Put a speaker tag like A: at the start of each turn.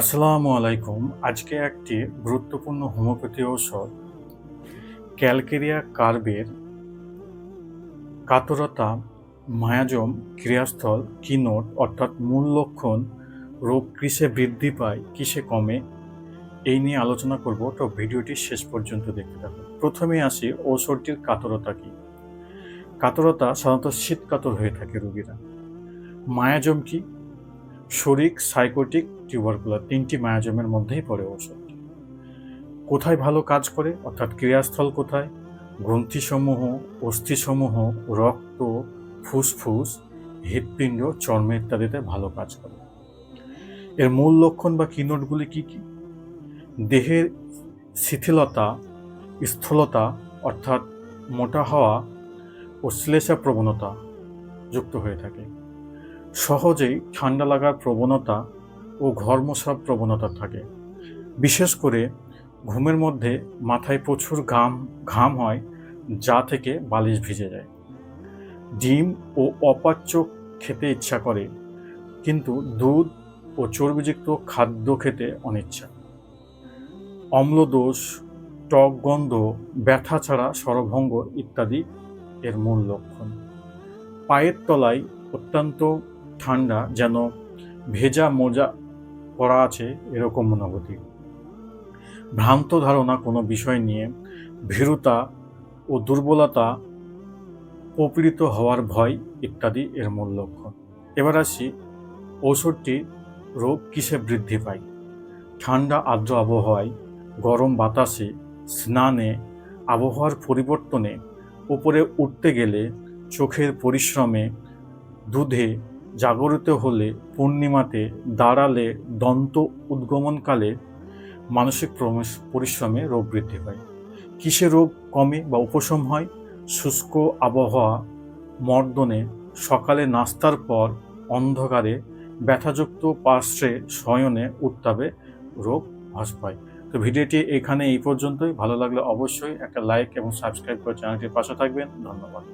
A: আসসালামু আলাইকুম। আজকে একটি গুরুত্বপূর্ণ হোমিওপ্যাথি ঔষধ, ক্যালকেরিয়া কার্বের কাতরতা মায়াজম ক্রিয়াস্থল কিনোট, অর্থাৎ মূল লক্ষণ রোগ কিসে বৃদ্ধি পায়, কিসে কমে, এই নিয়ে আলোচনা করব। তো ভিডিওটি শেষ পর্যন্ত দেখতে থাকুন। প্রথমে আসি, ঔষধটির কাতরতা কি? কাতরতা সাধারণত শীত কাতর হয়ে থাকে রোগীরা। মায়াজম কি? শরিক সাইকোটিক টিউবারকুলার তিনটি মায়াজমের মধ্যেই পড়ে ওষুধটি কোথায় ভালো কাজ করে, অর্থাৎ ক্রিয়াস্থল কোথায়? গ্রন্থিসমূহ, অস্থিসমূহ, রক্ত, ফুসফুস, হৃৎপিণ্ড, চর্ম ইত্যাদিতে ভালো কাজ করে। এর মূল লক্ষণ বা কিনোটগুলি কি কি? দেহের শিথিলতা, স্থূলতা, অর্থাৎ মোটা হওয়া ও শ্লেষা প্রবণতা যুক্ত হয়ে থাকে। সহজেই ঠান্ডা লাগার প্রবণতা ও ঘর্মস্রাব প্রবণতা থাকে। বিশেষ করে ঘুমের মধ্যে মাথায় প্রচুর ঘাম ঘাম হয়, যা থেকে বালিশ ভিজে যায়। ডিম ও অপাচ্য খেতে ইচ্ছা করে, কিন্তু দুধ ও চর্বিযুক্ত খাদ্য খেতে অনিচ্ছা। অম্লদোষ টক গন্ধ, ব্যথা ছাড়া স্বরভঙ্গ ইত্যাদি এর মূল লক্ষণ। পায়ের তলায় অত্যন্ত ঠান্ডা যেন ভেজা মোজা পরা আছে এরকম অনুভূতি। ভ্রান্ত ধারণা কোনো বিষয় নিয়ে ভীরুতা ও দুর্বলতা প্রপীড়িত হওয়ার ভয় ইত্যাদি এর মূল লক্ষণ। এবার আসি ঔষধটি রোগ কিসে বৃদ্ধি পায়? ঠান্ডা আর্দ্র আবহাওয়ায়, গরম বাতাসে, স্নানে, আবহাওয়ার পরিবর্তনে, উপরে উঠতে গেলে চোখের পরিশ্রমে, দুধে জাগরিত হলে পূর্ণিমাতে দাঁড়ালে দন্ত উদ্গমনকালে মানসিক পরিশ্রমে রোগ বৃদ্ধি পায়। কিসে রোগ কমে বা উপশম হয়? শুষ্ক আবহাওয়া, মর্দনে, সকালে নাস্তার পর অন্ধকারে ব্যথাযুক্ত পার্শ্বে শয়নে উত্তাপে রোগ হ্রাস পায়। তো ভিডিওটি এখানে এই পর্যন্তই। ভালো লাগলে অবশ্যই একটা লাইক এবং সাবস্ক্রাইব করে চ্যানেলটির পাশে থাকবেন। ধন্যবাদ।